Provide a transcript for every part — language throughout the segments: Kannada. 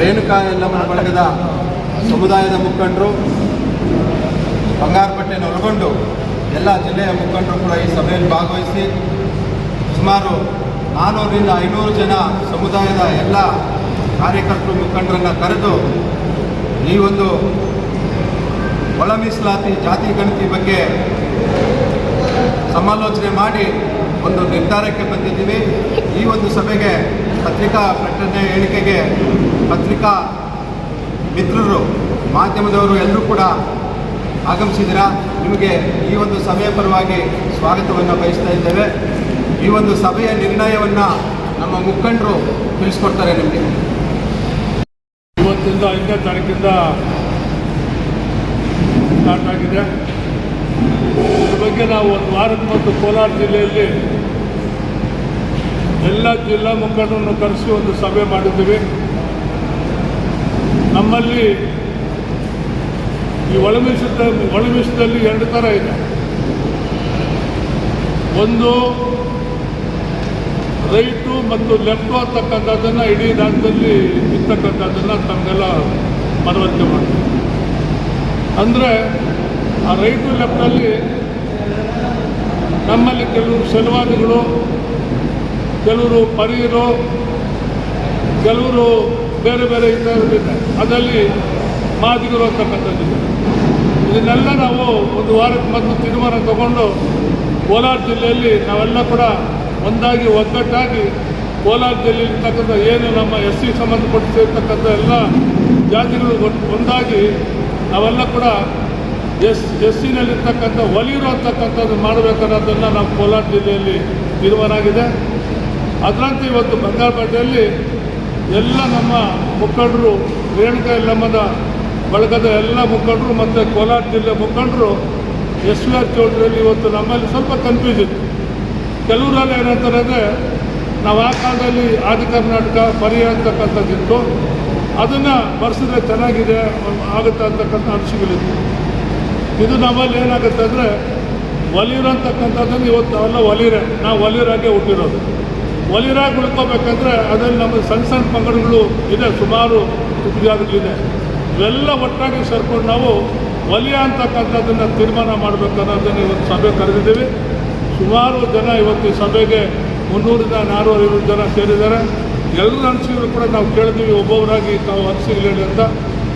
ರೇಣುಕಾ ಎಲ್ಲಮ್ಮನ ಬಳಗದ ಸಮುದಾಯದ ಮುಖಂಡರು, ಬಂಗಾರಪಟ್ಟೆಯನ್ನು ಒಳಗೊಂಡು ಎಲ್ಲ ಜಿಲ್ಲೆಯ ಮುಖಂಡರು ಕೂಡ ಈ ಸಭೆಯಲ್ಲಿ ಭಾಗವಹಿಸಿ ಸುಮಾರು ನಾನ್ನೂರರಿಂದ ಐನೂರು ಜನ ಸಮುದಾಯದ ಎಲ್ಲ ಕಾರ್ಯಕರ್ತರು ಮುಖಂಡರನ್ನು ಕರೆದು ಈ ಒಂದು ಒಳ ಮೀಸಲಾತಿ ಜಾತಿ ಗಣತಿ ಬಗ್ಗೆ ಸಮಾಲೋಚನೆ ಮಾಡಿ ಒಂದು ನಿರ್ಧಾರಕ್ಕೆ ಬಂದಿದ್ದೀವಿ. ಈ ಒಂದು ಸಭೆಗೆ ಪತ್ರಿಕಾ ಪ್ರಕಟಣೆ ಹೇಳಿಕೆಗೆ ಪತ್ರಿಕಾ ಮಿತ್ರರು, ಮಾಧ್ಯಮದವರು ಎಲ್ಲರೂ ಕೂಡ ಆಗಮಿಸಿದ್ದೀರಾ? ನಿಮಗೆ ಈ ಒಂದು ಸಭೆಯ ಪರವಾಗಿ ಸ್ವಾಗತವನ್ನು ಬಯಸ್ತಾ ಇದ್ದೇವೆ. ಈ ಒಂದು ಸಭೆಯ ನಿರ್ಣಯವನ್ನು ನಮ್ಮ ಮುಖಂಡರು ತಿಳಿಸ್ಕೊಡ್ತಾರೆ ನಿಮಗೆ. ಇವತ್ತಿಂದ ಐದನೇ ತಾರೀಕಿಂದ ಸ್ಟಾರ್ಟ್ ಆಗಿದೆ. ಇದ್ರ ಬಗ್ಗೆ ನಾವು ಒಂದು ವಾರದ ಮತ್ತು ಕೋಲಾರ ಜಿಲ್ಲೆಯಲ್ಲಿ ಜಿಲ್ಲಾ ಮುಖಂಡರನ್ನು ಕರೆಸಿ ಒಂದು ಸಭೆ ಮಾಡಿದ್ದೀವಿ. ನಮ್ಮಲ್ಲಿ ಈ ಒಳಮೀಸದ ಒಳಮೀಸದಲ್ಲಿ ಎರಡು ಥರ ಇದೆ. ಒಂದು ರೈಟು ಮತ್ತು ಲೆಫ್ಟು ಅಂತಕ್ಕಂಥದ್ದನ್ನು ಇಡೀ ರಾಜ್ಯದಲ್ಲಿ ಇರ್ತಕ್ಕಂಥದ್ದನ್ನು ತಮಗೆಲ್ಲ ಮನವರಿಕೆ ಮಾಡ್ತೀವಿ. ಅಂದರೆ ಆ ರೈಟು ಲೆಫ್ಟಲ್ಲಿ ನಮ್ಮಲ್ಲಿ ಕೆಲವು ಶೆಲವಾದಿಗಳು ಕೆಲವರು ಪರೀರು ಕೆಲವರು ಬೇರೆ ಬೇರೆ ಇದ್ದಾರೆ ಅದರಲ್ಲಿ ಮಾದಿಗರು ಅಂತಕ್ಕಂಥದ್ದಿದೆ ಇದನ್ನೆಲ್ಲ ನಾವು ಒಂದು ವಾರಕ್ಕೆ ಮೊದಲು ತೀರ್ಮಾನ ತಗೊಂಡು ಕೋಲಾರ ಜಿಲ್ಲೆಯಲ್ಲಿ ನಾವೆಲ್ಲ ಕೂಡ ಒಂದಾಗಿ ಒಗ್ಗಟ್ಟಾಗಿ ಕೋಲಾರ ಜಿಲ್ಲೆಯಲ್ಲಿ ಇರ್ತಕ್ಕಂಥ ಏನು ನಮ್ಮ ಎಸ್ ಸಿ ಸಂಬಂಧಪಟ್ಟಿರ್ತಕ್ಕಂಥ ಎಲ್ಲ ಜಾತಿಗಳು ಒಂದಾಗಿ ನಾವೆಲ್ಲ ಕೂಡ ಎಸ್ ಎಸ್ ಸಿನಲ್ಲಿರ್ತಕ್ಕಂಥ ಒಲಿರು ಅಂತಕ್ಕಂಥದ್ದು ಮಾಡಬೇಕನ್ನೋದನ್ನು ನಾವು ಕೋಲಾರ ಜಿಲ್ಲೆಯಲ್ಲಿ ತೀರ್ಮಾನ ಆಗಿದೆ. ಅದರಂತೆ ಇವತ್ತು ಬಂಗಾರಪೇಟೆಯಲ್ಲಿ ಎಲ್ಲ ನಮ್ಮ ಮುಖಂಡರು, ರೇಣುಕಾ ಇಲ್ಲಮ್ಮದ ಬಳಗದ ಎಲ್ಲ ಮುಖಂಡರು ಮತ್ತು ಕೋಲಾರ ಜಿಲ್ಲೆ ಮುಖಂಡರು, ಎಸ್ ವಿ ಆರ್ ಚೌಲ್ಟ್ರಿಯಲ್ಲಿ ಇವತ್ತು ನಮ್ಮಲ್ಲಿ ಸ್ವಲ್ಪ ಕನ್ಫ್ಯೂಸ್ ಇತ್ತು. ಕೆಲವರಲ್ಲಿ ಏನಂತಾರೆ ಅಂದರೆ, ನಾವು ಆ ಕಾಲದಲ್ಲಿ ಆದಿ ಕರ್ನಾಟಕ ಪರಿ ಅಂತಕ್ಕಂಥದ್ದಿತ್ತು ಅದನ್ನು ಬರೆಸಿದ್ರೆ ಚೆನ್ನಾಗಿದೆ, ಆಗುತ್ತೆ ಅಂತಕ್ಕಂಥ ಅಂಶಗಳಿತ್ತು ಇದು ನಮ್ಮಲ್ಲಿ ಏನಾಗುತ್ತೆ ಅಂದರೆ ಒಲಿರಂತಕ್ಕಂಥದ್ದನ್ನು ಇವತ್ತು ನಾವೆಲ್ಲ ಒಲಿರೆ ನಾವು ಒಲಿರಾಗೆ ಹುಟ್ಟಿರೋದು. ಒಲಿರಾಗಿ ಉಳ್ಕೋಬೇಕಂದ್ರೆ ಅದರಲ್ಲಿ ನಮ್ಮ ಸಣ್ಣ ಸಣ್ಣ ಪಂಗಡಗಳು ಇದೆ, ಸುಮಾರು ಇದಾಗಲಿದೆ ಇವೆಲ್ಲ ಒಟ್ಟಾಗಿ ಸೇರ್ಕೊಂಡು ನಾವು ಒಲಿಯ ಅಂತಕ್ಕಂಥದ್ದನ್ನು ತೀರ್ಮಾನ ಮಾಡಬೇಕನ್ನೋದನ್ನು ಇವತ್ತು ಸಭೆ ಕರೆದಿದ್ದೀವಿ. ಸುಮಾರು ಜನ ಇವತ್ತು ಈ ಸಭೆಗೆ ಮುನ್ನೂರಿಂದ ನಾನ್ನೂರ ಐವತ್ತು ಜನ ಸೇರಿದ್ದಾರೆ. ಎಲ್ಲರೂ ಅನಿಸಿದ್ರು ಕೂಡ ನಾವು ಕೇಳಿದ್ವಿ ಒಬ್ಬೊಬ್ಬರಾಗಿ ತಾವು ಅನಿಸಿಗ್ಲೇಳಿ ಅಂತ.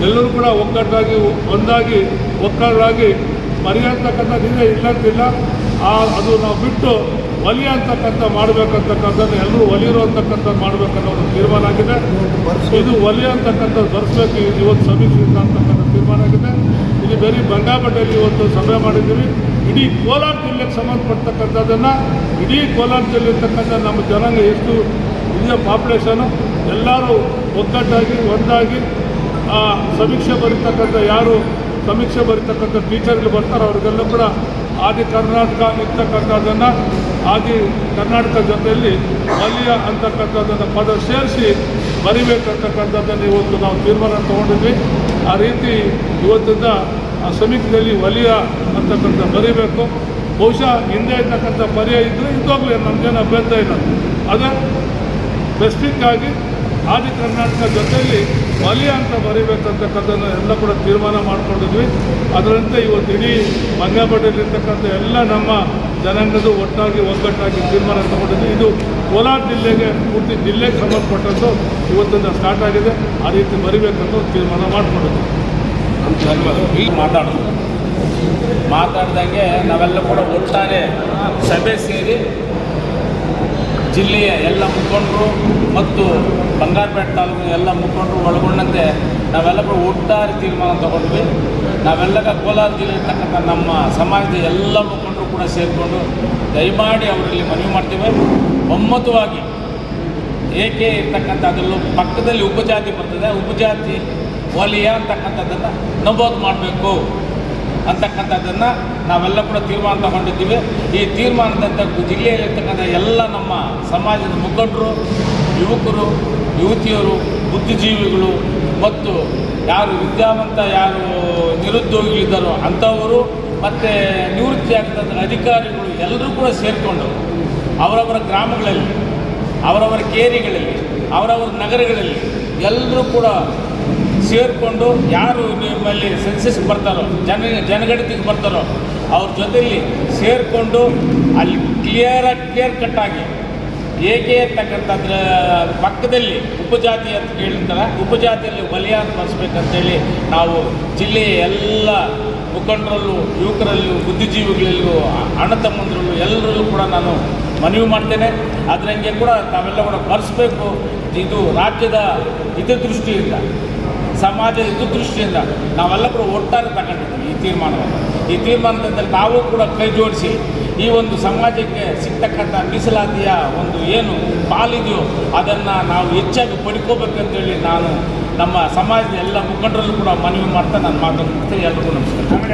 ಎಲ್ಲರೂ ಕೂಡ ಒಗ್ಗಟ್ಟಾಗಿ, ಒಂದಾಗಿ, ಒಕ್ಕರಾಗಿ ಮರೆಯಂತಕ್ಕಂಥದ್ದಿದೆ ಇಲ್ಲ ಅಂತಿಲ್ಲ ಆ, ಅದು ನಾವು ಬಿಟ್ಟು ಒಲಿಯ ಅಂತಕ್ಕಂಥ ಮಾಡಬೇಕಂತಕ್ಕಂಥದ್ದು, ಎಲ್ಲರೂ ಒಲಿಯರು ಅಂತಕ್ಕಂಥದ್ದು ಮಾಡಬೇಕನ್ನೋ ಒಂದು ತೀರ್ಮಾನ ಆಗಿದೆ. ಇದು ಒಲಿಯ ಅಂತಕ್ಕಂಥದ್ದು ಇದು ಇವತ್ತು ಸಮೀಕ್ಷಿಸಿದ ಅಂತಕ್ಕಂಥ ತೀರ್ಮಾನ ಆಗಿದೆ. ಇಲ್ಲಿ ಬರೀ ಬಂಗಾಪಟ್ಟೆಯಲ್ಲಿ ಇವತ್ತು ಸಭೆ ಮಾಡಿದ್ದೀವಿ ಇಡೀ ಕೋಲಾರ ಜಿಲ್ಲೆಗೆ ಸಂಬಂಧಪಟ್ಟಕ್ಕಂಥದ್ದನ್ನು ಇಡೀ ಕೋಲಾರ ಜಿಲ್ಲೆ ಇರ್ತಕ್ಕಂಥ ನಮ್ಮ ಜನಾಂಗ ಎಷ್ಟು ಇದೆಯೋ ಪಾಪ್ಯುಲೇಷನು ಎಲ್ಲರೂ ಒಗ್ಗಟ್ಟಾಗಿ, ಒಂದಾಗಿ, ಆ, ಸಮೀಕ್ಷೆ ಬರೀತಕ್ಕಂಥ ಯಾರು, ಸಮೀಕ್ಷೆ ಬರೀತಕ್ಕಂಥ ಟೀಚರ್ಗಳು ಬರ್ತಾರೆ ಅವ್ರಿಗೆಲ್ಲ ಕೂಡ ಆದಿ ಕರ್ನಾಟಕ ಇರ್ತಕ್ಕಂಥದ್ದನ್ನು ಆದಿ ಕರ್ನಾಟಕ ಜೊತೆಯಲ್ಲಿ ಒಲಿಯ ಅಂತಕ್ಕಂಥದ್ದನ್ನು ಪದ ಸೇರಿಸಿ ಬರಿಬೇಕಂತಕ್ಕಂಥದ್ದನ್ನು ಇವತ್ತು ನಾವು ತೀರ್ಮಾನ ತಗೊಂಡಿದ್ವಿ. ಆ ರೀತಿ ಇವತ್ತಿಂದ ಆ ಸಮೀಕ್ಷೆಯಲ್ಲಿ ಒಲಿಯ ಅಂತಕ್ಕಂಥ ಬರಿಬೇಕು. ಬಹುಶಃ ಹಿಂದೆ ಇರ್ತಕ್ಕಂಥ ಪರ್ಯಾಯ ಇದ್ದರೆ ಇದ್ದೋಗ್ಲಿ, ನಮಗೇನು ಅಭ್ಯಂತರ ಇಲ್ಲ. ಅದೇ ಆಗಿ ಆದಿ ಕರ್ನಾಟಕ ಜೊತೆಯಲ್ಲಿ ವಲಯ ಅಂತ ಬರೀಬೇಕಂತಕ್ಕಂಥದ್ದನ್ನು ಎಲ್ಲ ಕೂಡ ತೀರ್ಮಾನ ಮಾಡ್ಕೊಂಡಿದ್ವಿ. ಅದರಂತೆ ಇವತ್ತು ಇಡೀ ಮಂಗಾಪಟ್ಟೆಯಲ್ಲಿರ್ತಕ್ಕಂಥ ಎಲ್ಲ ನಮ್ಮ ಜನಾಂಗದ ಒಟ್ಟಾಗಿ ಒಗ್ಗಟ್ಟಾಗಿ ತೀರ್ಮಾನ ತಗೊಂಡಿದ್ವಿ. ಇದು ಕೋಲಾರ ಜಿಲ್ಲೆಗೆ ಪೂರ್ತಿ ಜಿಲ್ಲೆಗೆ ಸಂಬಂಧಪಟ್ಟದ್ದು ಇವತ್ತಿಂದ ಸ್ಟಾರ್ಟ್ ಆಗಿದೆ. ಆ ರೀತಿ ಬರೀಬೇಕಂತ ತೀರ್ಮಾನ ಮಾಡಿಕೊಂಡಿದ್ವಿ. ಈಗ ಮಾತಾಡೋದು. ಮಾತಾಡ್ದಂಗೆ ನಾವೆಲ್ಲ ಕೂಡ ಒಟ್ಟಾರೆ ಸಭೆ ಸೇರಿ ಜಿಲ್ಲೆಯ ಎಲ್ಲ ಮುಖಂಡರು ಮತ್ತು ಬಂಗಾರಪೇಟೆ ತಾಲೂಕಿನ ಎಲ್ಲ ಮುಖಂಡರು ಒಳಗೊಂಡಂತೆ ನಾವೆಲ್ಲರೂ ಒಟ್ಟಾರೆ ತೀರ್ಮಾನ ತಗೊಂಡ್ವಿ. ನಾವೆಲ್ಲ ಕೋಲಾರ ಜಿಲ್ಲೆ ಇರ್ತಕ್ಕಂಥ ನಮ್ಮ ಸಮಾಜದ ಎಲ್ಲ ಮುಖಂಡರು ಕೂಡ ಸೇರಿಕೊಂಡು ದಯಮಾಡಿ ಅವರಲ್ಲಿ ಮನವಿ ಮಾಡ್ತೇವೆ. ಒಮ್ಮತವಾಗಿ ಏಕೆ ಇರ್ತಕ್ಕಂಥ ಅದರಲ್ಲೂ ಪಕ್ಕದಲ್ಲಿ ಉಪಜಾತಿ ಬರ್ತದೆ. ಉಪಜಾತಿ ವಲಯ ಅಂತಕ್ಕಂಥದ್ದನ್ನು ನಮೂದು ಮಾಡಬೇಕು. ಅಂತಕ್ಕಂಥದ್ದನ್ನು ನಾವೆಲ್ಲ ಕೂಡ ತೀರ್ಮಾನ ತಗೊಂಡಿದ್ದೀವಿ ಈ ತೀರ್ಮಾನದಂಥ ಜಿಲ್ಲೆಯಲ್ಲಿರ್ತಕ್ಕಂಥ ಎಲ್ಲ ನಮ್ಮ ಸಮಾಜದ ಮುಖಂಡರು, ಯುವಕರು, ಯುವತಿಯರು, ಬುದ್ಧಿಜೀವಿಗಳು ಮತ್ತು ಯಾರು ವಿದ್ಯಾವಂತ, ಯಾರು ನಿರುದ್ಯೋಗಿಗಳಿದ್ದಾರೋ ಅಂಥವರು ಮತ್ತು ನಿವೃತ್ತಿ ಆಗ್ತಕ್ಕಂಥ ಅಧಿಕಾರಿಗಳು ಎಲ್ಲರೂ ಕೂಡ ಸೇರಿಕೊಂಡು ಅವರವರ ಗ್ರಾಮಗಳಲ್ಲಿ, ಅವರವರ ಕೇರಿಗಳಲ್ಲಿ, ಅವರವರ ನಗರಗಳಲ್ಲಿ ಎಲ್ಲರೂ ಕೂಡ ಸೇರಿಕೊಂಡು ಯಾರು ನಿಮ್ಮಲ್ಲಿ ಸೆನ್ಸಸ್ ಬರ್ತಾರೋ, ಜನ ಜನಗಣತಿಗೆ ಬರ್ತಾರೋ, ಅವ್ರ ಜೊತೆಯಲ್ಲಿ ಸೇರಿಕೊಂಡು ಅಲ್ಲಿ ಕ್ಲಿಯರಾಗಿ ಕ್ಲಿಯರ್ ಕಟ್ಟಾಗಿ ಏಕೆ ಅಂತಕ್ಕಂಥದ್ರ ಪಕ್ಕದಲ್ಲಿ ಉಪಜಾತಿ ಅಂತ ಕೇಳಿರ್ತಾರೆ, ಉಪಜಾತಿಯಲ್ಲಿ ವಲಯ ಅಂತ ಬರೆಸ್ಬೇಕಂತೇಳಿ ನಾವು ಜಿಲ್ಲೆಯ ಎಲ್ಲ ಮುಖಂಡರಲ್ಲೂ, ಯುವಕರಲ್ಲೂ ಬುದ್ಧಿಜೀವಿಗಳಲ್ಲೂ ಅಣ್ಣ ತಮ್ಮಂದ್ರಲ್ಲೂ ಎಲ್ಲರಲ್ಲೂ ಕೂಡ ನಾನು ಮನವಿ ಮಾಡ್ತೇನೆ. ಅದರಂಗೆ ಕೂಡ ತಾವೆಲ್ಲ ಕೂಡ ಬರೆಸ್ಬೇಕು. ಇದು ರಾಜ್ಯದ ಹಿತದೃಷ್ಟಿಯಿಂದ. ಸಮಾಜದ ಹಿತದೃಷ್ಟಿಯಿಂದ ನಾವೆಲ್ಲರೂ ಒಟ್ಟಾರೆ ತಗೊಂಡಿದ್ದೀವಿ ಈ ತೀರ್ಮಾನವನ್ನು. ಈ ತೀರ್ಮಾನದಿಂದ ನಾವು ಕೂಡ ಕೈ ಜೋಡಿಸಿ ಈ ಒಂದು ಸಮಾಜಕ್ಕೆ ಸಿಗ್ತಕ್ಕಂಥ ಮೀಸಲಾತಿಯ ಒಂದು ಏನು ಪಾಲಿದೆಯೋ ಅದನ್ನು ನಾವು ಹೆಚ್ಚಾಗಿ ಪಡ್ಕೋಬೇಕಂತೇಳಿ ನಾನು ನಮ್ಮ ಸಮಾಜದ ಎಲ್ಲ ಮುಖಂಡರಲ್ಲೂ ಕೂಡ ಮನವಿ ಮಾಡ್ತಾ ನಾನು ಮಾತನ್ನು ಎಲ್ಲರಿಗೂ ನಮಸ್ಕಾರ.